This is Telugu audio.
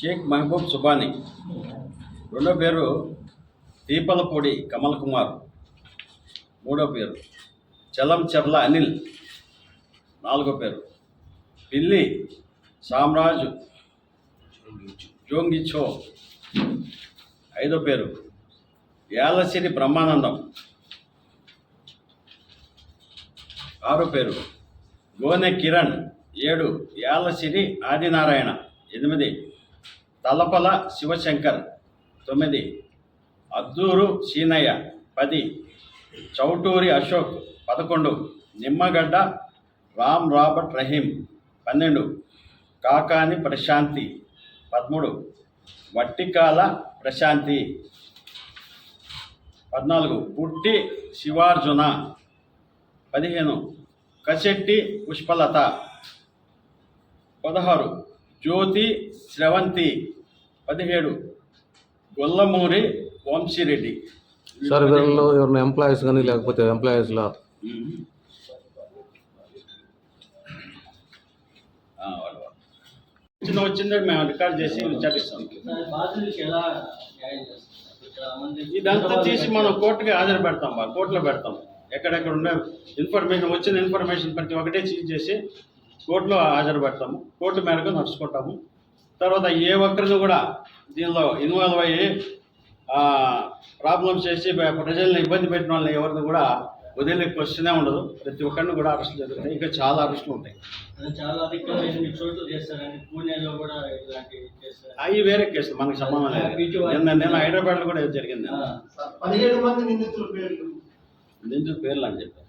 షేక్ మహబూబ్ సుబానీ. రెండో పేరు దీపలపూడి కమల్ కుమార్. మూడో పేరు చలం చెర్ల అనిల్. నాలుగో పేరు పిల్లి సామ్రాజు. జోంగిచో ఐదో పేరు యాలసిరి బ్రహ్మానందం. ఆరో పేరు గోనె కిరణ్. ఏడు యాలసిరి ఆదినారాయణ. ఎనిమిది తలపల శివశంకర్ తొమ్మిది అద్దూరు సీనయ్య పది చౌటూరి అశోక్ పదకొండు నిమ్మగడ్డ రామ్ రాబర్ట్ రహీం పన్నెండు కాకాని ప్రశాంతి పదమూడు వట్టికాల ప్రశాంతి పద్నాలుగు పుట్టి శివార్జున పదిహేను కశెట్టి పుష్పలత పదహారు జ్యోతి శ్రవంతి పదిహేడు. గొల్లమూరి వంశీరెడ్డి. సార్ వీళ్ళలో ఎవరైనా ఎంప్లాయీస్ కానీ లేకపోతే ఎంప్లాయీస్లో. చిన్న వచ్చిందే మేము రికార్డ్ చేసి విచారిస్తాం. ఇదంతా తీసి మనం కోర్టుకి హాజరు పెడతాం కోర్టులో పెడతాం. ఎక్కడెక్కడ ఉన్న ఇన్ఫర్మేషన్ వచ్చిన ఇన్ఫర్మేషన్ ప్రతి ఒక్కటే చీజ్ చేసి కోర్టులో హాజరు పెడతాము. కోర్టు మేరకు నడుచుకుంటాము. తర్వాత ఏ ఒక్కరిని కూడా దీనిలో ఇన్వాల్వ్ అయ్యి ప్రాబ్లమ్స్ చేసి ప్రజల్ని ఇబ్బంది పెట్టిన వాళ్ళని ఎవరిని కూడా వదిలే క్వశ్చనే ఉండదు. ప్రతి ఒక్కరిని కూడా అరెస్ట్ జరుగుతాయి. ఇంకా చాలా అరెస్టులు ఉంటాయి. కూడా అవి వేరే కేసులు. మనకు సంబంధం లేదు. నిన్న నేను హైదరాబాద్లో కూడా ఇది జరిగింది. ఆ, పదిహేడు మంది నిందితుల పేర్లు. నిందితుల పేర్లు అని చెప్పారు.